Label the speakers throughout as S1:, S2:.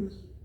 S1: Yes.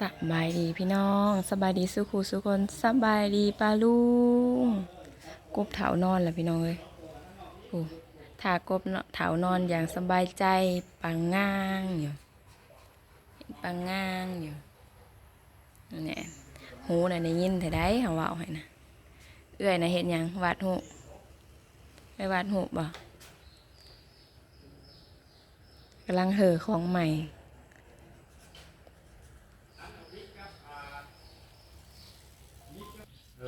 S1: สบายดีพี่น้องสบายดีสุขูสุคนสบายดีปลาลุงกบเถานอนแหละพี่น้องเอ้ยโอ้ถากบเถานอนอย่างสบายใจปังง่างอยู่ปังง่างอยู่เนี่ยหูน่ะได้ยินแต่ได้เขาว่าเอาให้นะเอื้อยน่ะเห็นยังวาดหูไปวาดหูบ่กำลังเห่อของใหม่
S2: เ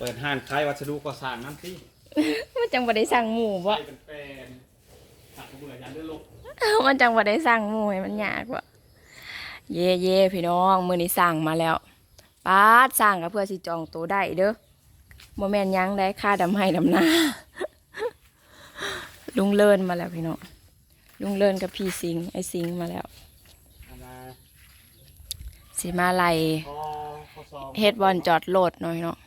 S2: ปิดห้านขายวัสดุก่อสร้างน้ำที่
S1: มันจังบ่ได้สั่งหมูบ่
S2: ใส่เป็นแปลนตักกระเบื่อยันด้วยลูก
S1: มันจังบ่ได้สั่งหมูให้มันยากว่ะเย่เย่พี่น้องมื้อนี้สั่งมาแล้วป้าดสั่งก็เพื่อสิจองตัวได้เด้อบ่แม่นหยังได้ค่าดำให้ดำนา ลุงเลินมาแล้วพี่น้อง ลุงเลินกับพี่สิงห์ไอ้สิงห์มาแล้ว
S2: อันนะ
S1: สิมาไล่
S2: พอพอซอม
S1: เฮ็ดบอลจอดรถหน่อยเนาะ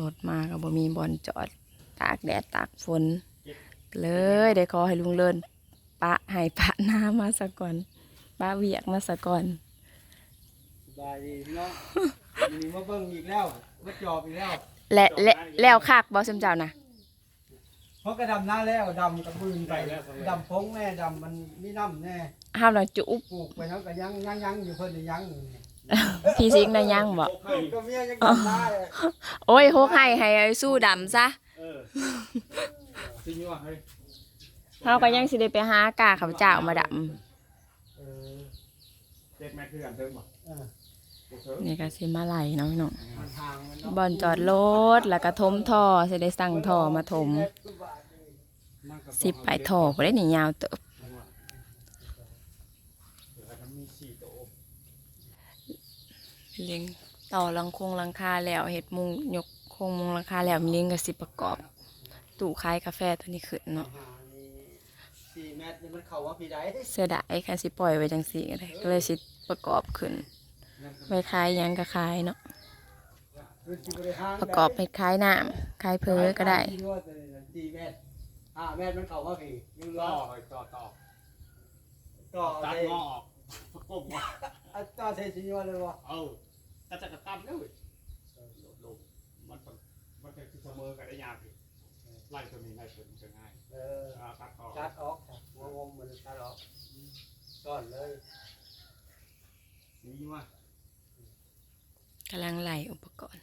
S1: รถมาก็บ่มีบอลจอดตากแดดตากฝน เลยได้ขอให้ลุงเลินปะให้ปะหน้ามาสะก่อนปะเวียกมาสะก่อน
S3: สบายดีพี่น้องวันนี้มาเบิ่งอีกแล้วมาจอบอีกแล้ว
S1: และและแล้วคักบ่สมเจ้านะ
S3: เพราะกระดำหน้าแล้วดำกับบืนไปดำพงแน่ดำมันมีน้ำแน่
S1: ห้ามเราจุบ
S3: ปลูกไปทั้งก็ยังยังยังอยู่เพิ่นนี่ยัง
S1: พี่ซิงนะยังบ่
S2: พกให้
S3: ก็เมียยังดำหน้าเลย
S1: โอ้ยโฮกให้ให้ไอ้สู้ดำซะ
S2: เออจริงว่าเฮ้ย
S1: เฮาก็ยังสิได้ไปหากาข้าพเจ้ามาด
S3: เออ
S2: เจ็ดแม่คือกันเทิงบ่
S3: เออ
S2: บ่เทิงำ
S1: นี่ก็สิมาไล่เนาะพี่น้อง
S3: มันห่างมันเนาะ
S1: บอลจอดรถแล้วก็ทมท่อสิได้สั่งท่อมาถม
S2: นั่งกับ
S1: สิบไปท่อบ่ได้นี่ยาวเติบ
S2: เดี๋ยวมันมีสี่โต๊ะ
S1: เลี้ยงต่อลังคงลังคาแล้วเฮ็ดมุงยกโครงมุงลังคาแล้วมีเลี้ยงก็สิประกอบตู้ขายกาแฟตัวนี้ขึ้นเนาะ
S3: ห่างนี่สี่เมตรนี่มันเข้าว่าพี่ใด
S1: เสียดายค่ะสิปล่อยไว้จังซี่ก็ได้ก็เลยสิประกอบขึ้นไว้ขายหยังก็ขายเนาะ
S3: คือสิบ่ได้ห่าง
S1: ประกอบไปขายน้ำขายเพอก็ได้
S3: สี่เมตรห้าเมตรมันเข้าว่าพี่ยังร
S2: ต่
S3: อ
S2: อต่อต่อ
S3: ต่อ
S2: ตัด
S3: เลย
S2: งอออกประ กบว่า
S3: อัตราเทสิยอเลยวะ
S2: เออตัดจะกระตั้มเลยเออลดลงมันเป็นมันเป็นเสมอกันได้ยากพี่ไล่ตัวนี้ไล่ตัวนี้จะง่าย
S3: เออ
S2: อ่าตัดต่อ
S3: ตัดออกค่ะงงๆมันตัดออกก่อนเลย
S2: นี่ว่า
S1: กำลังไหลอุปกรณ์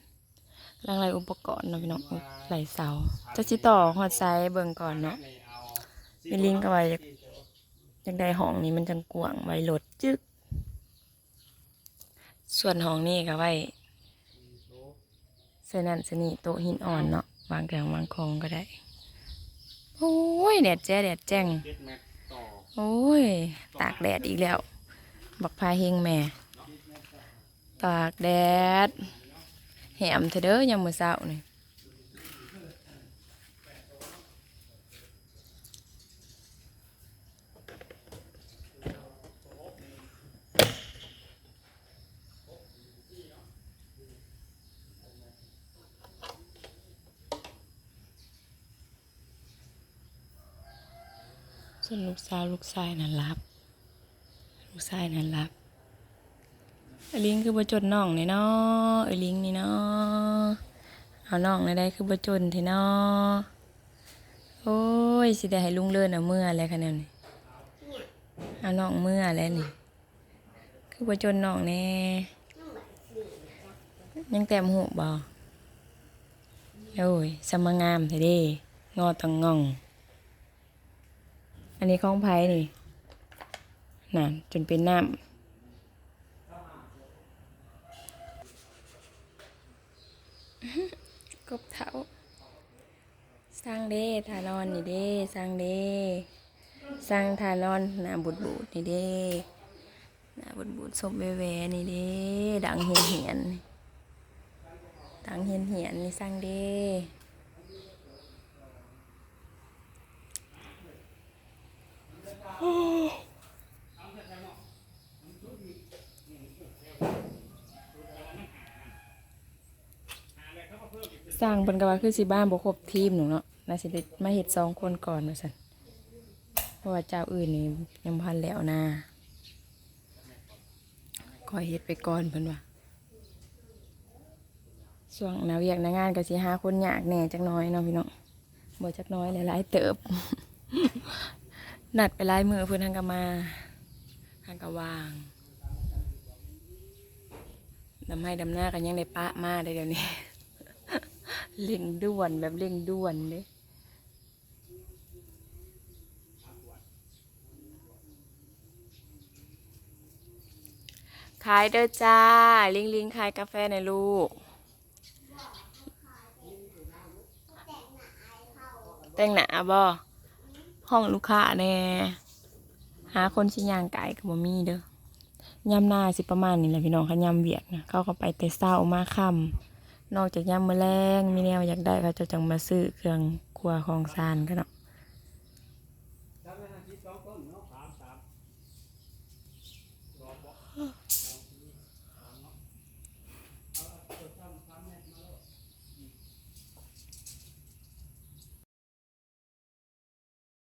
S1: กำลังไหลอุปกรณ์เนาะพี่น้องไหลเสาจะสิต่อหอดไซเบิ่งก่อนเนาะมีลิงก์ก็ไว้ จังใดห้องนี้มันจังกว้างไว้รถจึก ส่วนห้องนี้ก็ไว้ใส่นั่นสนีโต๊ะหินอ่อนเนาะวางแกงวางของก็ได้ โอ้ยแดดแจ้แดดแจ้งโอ้ย ตากแดดอีกแล้ว บักพาเฮงแม่ ตากแดดแหมเถอเด้อยามมื้อเช้านี่ ส่วนลูกสาวลูกชายน่ะรับ ลูกชายน่ะรับไอ้ลิงคือบ่จนน้องนี่เนาะไอ้ลิงนี่เนาะเอาน้องในได้คือบ่จนที่เนาะโอ้ยสิได้ให้ลุงเลินเอาเมื่อแล้วคะแนนนี่เอาน้องเมื่อแล้วนี่ คือบ่จนน้องแน่ยังแต้มหูบ่โอ้ยสมงามท้เด้งอตังงอง อันนี้ของไผ่นี่นั่นจนเป็นน้ำกบเถาสร้างเด้ทานอนนี่เด้สร้างเด้สร้างทานอนหน้าบุดบูดนี่เด้หน้าบุดบูดศพแวๆนี่เด้ดังเหียนเหียนดังเหียนเหียนนี่สร้างเด้ สร้างเป็นกว่าคือสิบ้านบ่ครบทีมหนูเนาะนาสิได้มาเฮ็ดสองคนก่อนว่าซั่นเพราะว่าเจ้าอื่นนี่ยังบ่ทันแล้วนะก็เฮ็ดไปก่อนเพิ่นว่าช่วงนาเวียกหนางานก็สิหาคนยากแน่จักน้อยเนาะพี่น้องบ่จักน้อยหลายๆเติบ นัดไปหลายมือเพิ่นทางกมาทางกวางดำให้ดำหน้ากันยังได้ปะมาได้เดี๋ยวนี้ เร่งด่วนแบบเร่งด่วนเลยขายเด้อจ้า ลิงลิงขายกาแฟในลูก แต่งหน้าบ่ห้องลูกค้าแน่หาคนชิยางไก่กับบ่มีเด้อยำหน้าสิประมาณนี้แหละพี่น้องขยำเวียกนะเขาก็ไปแต่เศร้ามาค่ำ นอกจากยามมือแรงมีแนวอยากได้เขาจะจังมาซื้อเครื่องครัวของซานกันเนาะ